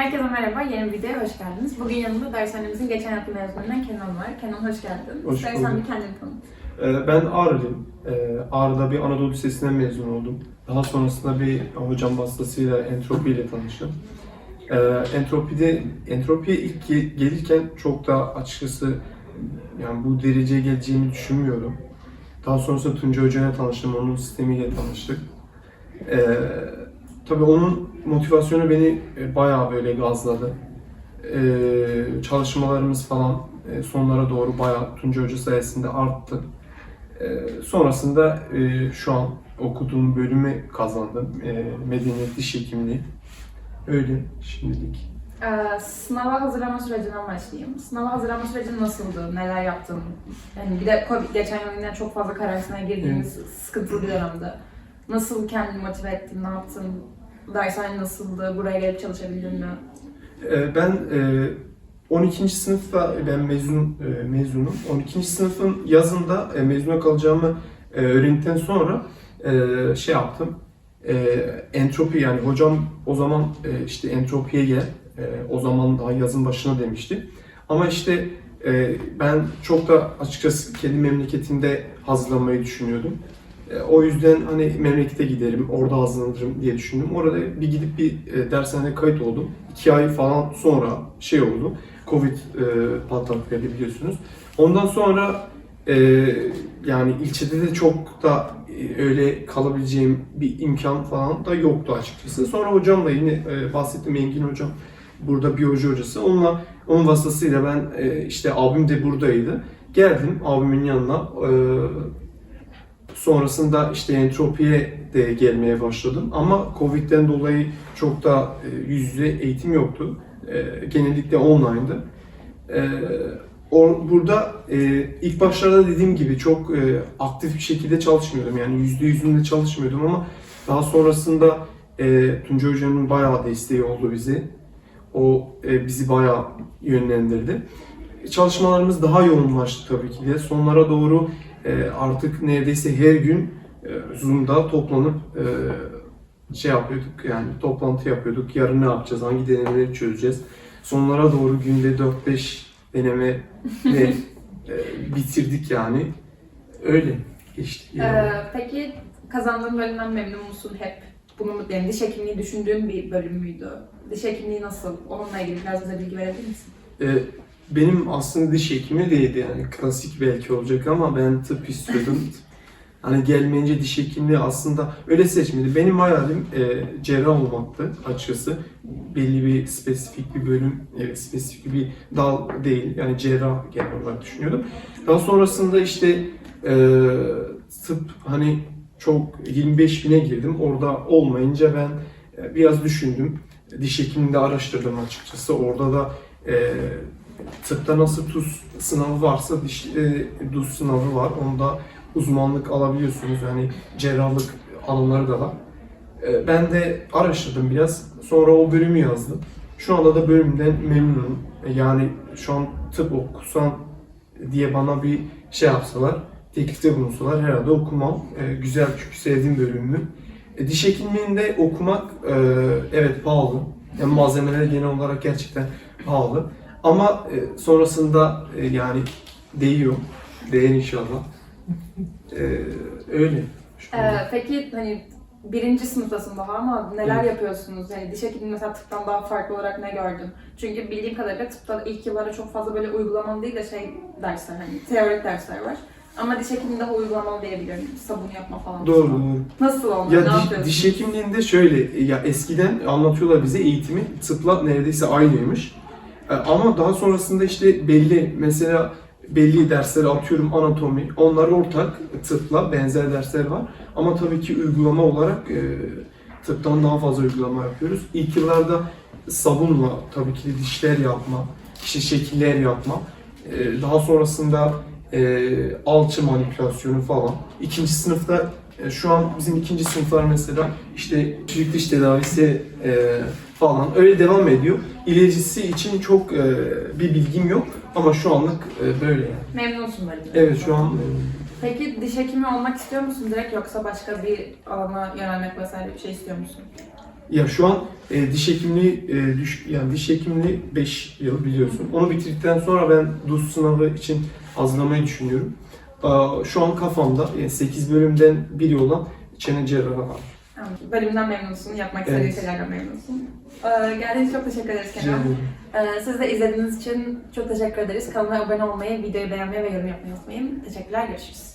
Herkese merhaba, yeni bir videoya hoş geldiniz. Bugün yanımda dershanemizin geçen yılki mezunundan Kenan var. Kenan hoş geldin. Hoş İstersen bulduk. bir kendini tanıt. Ee, Ben Ağrılıyım. Ee, Ağrı'da bir Anadolu Lisesi'nden mezun oldum. Daha sonrasında bir hocam vasıtasıyla entropi ile tanıştım. Ee, Entropide, entropiye ilk ge- gelirken çok da açıkçası yani bu dereceye geleceğimi düşünmüyorum. Daha sonrasında Tunca Hoca'yla tanıştım, onun sistemiyle tanıştık. Ee, tabii onun motivasyonu beni e, bayağı böyle gazladı. Ee, çalışmalarımız falan e, sonlara doğru bayağı Tunca Hoca sayesinde arttı. Ee, sonrasında e, şu an okuduğum bölümü kazandım. E, Medeniyet Diş Hekimliği. Öyle şimdilik. Ee, sınava hazırlama sürecinden başlayayım. Sınava hazırlama süreci nasıldı? Neler yaptın? Yani bir de Covid geçen yıl yine çok fazla kararsına girdiğimiz sıkıntılı bir dönemde. Nasıl kendini motive ettin? Ne yaptın? Dershane nasıldı? Buraya gelip çalışabildin mi? Ee, ben e, 12. sınıfta ben mezun e, mezunum. 12. sınıfın yazında e, mezuna kalacağımı e, öğrendikten sonra e, şey yaptım. E, entropi yani hocam o zaman işte entropiye gel. O zaman daha yazın başına demişti. Ama işte ben çok da açıkçası kendi memleketimde hazırlanmayı düşünüyordum. E, O yüzden hani memlekete giderim, orada hazırlanırım diye düşündüm. Orada bir gidip bir e, dershanede kayıt oldum. İki ay falan sonra şey oldu, Covid e, patlak verdi biliyorsunuz. Ondan sonra yani ilçede de çok da öyle kalabileceğim bir imkan falan da yoktu açıkçası. Sonra hocamla yine e, bahsettim Engin hocam burada biyoloji hocası. Onunla onun vasıtasıyla ben işte abim de buradaydı. Geldim abimin yanına. Sonrasında işte entropiye de gelmeye başladım. Ama Covid'den dolayı çok da e, yüz yüze eğitim yoktu. E, genellikle online'dı. E, burada ilk başlarda dediğim gibi çok aktif bir şekilde çalışmıyordum. Yani yüzde yüzünde çalışmıyordum ama daha sonrasında e, Tunca Hoca'nın bayağı desteği oldu bize. O bizi bayağı yönlendirdi. Çalışmalarımız daha yoğunlaştı tabii ki de. Sonlara doğru artık neredeyse her gün e, Zoom'da toplanıp e, şey yapıyorduk yani toplantı yapıyorduk. Yarın ne yapacağız, hangi denemeleri çözeceğiz. Sonlara doğru günde 4-5 deneme ve e, bitirdik yani. Öyle geçti. Yani. Ee, peki kazandığın bölümden memnun musun hep? Bunu mu- yani diş hekimliği düşündüğün bir bölüm müydü? Diş hekimliği nasıl? Onunla ilgili biraz bize bilgi verebilir misin? E, benim aslında diş hekimi değildi yani klasik belki olacak ama ben tıp istiyordum. hani gelmeyince diş hekimliği aslında öyle seçmedi. Benim hayalim e, cerrah olmaktı açıkçası. Belli bir spesifik bir bölüm, evet, spesifik bir dal değil. Yani cerrah genel olarak düşünüyordum. Daha sonrasında işte e, tıp hani çok 25 bine girdim. Orada olmayınca ben e, biraz düşündüm. Diş hekimliğinde araştırdım açıkçası. Orada da e, tıpta nasıl tuz sınavı varsa diş e, DUS sınavı var. Onda uzmanlık alabiliyorsunuz. Yani cerrahlık alanları da var. E, ben de araştırdım biraz. Sonra o bölümü yazdım. Şu anda da bölümden memnunum. E, Yani şu an tıp okusan diye bana bir şey yapsalar, teklifte bulunsalar herhalde okumam. E, güzel çünkü sevdiğim bölümümü. E, diş hekimliğinde okumak e, evet pahalı. Yani malzemeler genel olarak gerçekten pahalı. Ama e, sonrasında e, yani değiyor. Değer inşallah. E, öyle. Şu an. Ee, peki hani birinci sınıftasın daha ama neler Evet. yapıyorsunuz? Yani diş hekimliği mesela tıptan daha farklı olarak ne gördün? Çünkü bildiğim kadarıyla tıpta ilk yıllarda çok fazla böyle uygulamalı değil de şey dersler hani teorik dersler var. Ama diş hekimliğinde daha uygulamalı diyebiliyorum. Sabun yapma falan. Doğru doğru. Nasıl oldu? Ya ne diş, yapıyorsun? diş hekimliğinde şöyle, ya eskiden anlatıyorlar bize eğitimi tıpla neredeyse aynıymış. E, Ama daha sonrasında işte belli mesela belli dersleri atıyorum anatomi, onlar ortak tıpla benzer dersler var. Ama tabii ki uygulama olarak e, tıptan daha fazla uygulama yapıyoruz. İlk yıllarda sabunla tabii ki dişler yapma, işte şekiller yapma. E, Daha sonrasında alçı manipülasyonu falan. İkinci sınıfta şu an bizim ikinci sınıflar mesela işte çocuk diş tedavisi e, falan öyle devam ediyor. İlericisi için çok e, bir bilgim yok ama şu anlık e, böyle yani. Memnunsun böyle. Evet şu an e, Peki diş hekimi olmak istiyor musun direkt yoksa başka bir alana yönelmek vesaire bir şey istiyor musun? Ya şu an e, diş hekimliği e, düş, yani diş hekimliği 5 yıl biliyorsun. Onu bitirdikten sonra ben DUS sınavı için hazırlamayı düşünüyorum. Şu an kafamda yani 8 bölümden biri olan çene cerrahı var. Bölümden memnunsun, yapmak Evet. istediğin şeylerden memnunsun. Ee, geldiğiniz çok teşekkür ederiz Kenan. Ee, siz de izlediğiniz için çok teşekkür ederiz. Kanalıma abone olmayı, videoyu beğenmeyi ve yorum yapmayı unutmayın. Teşekkürler, görüşürüz.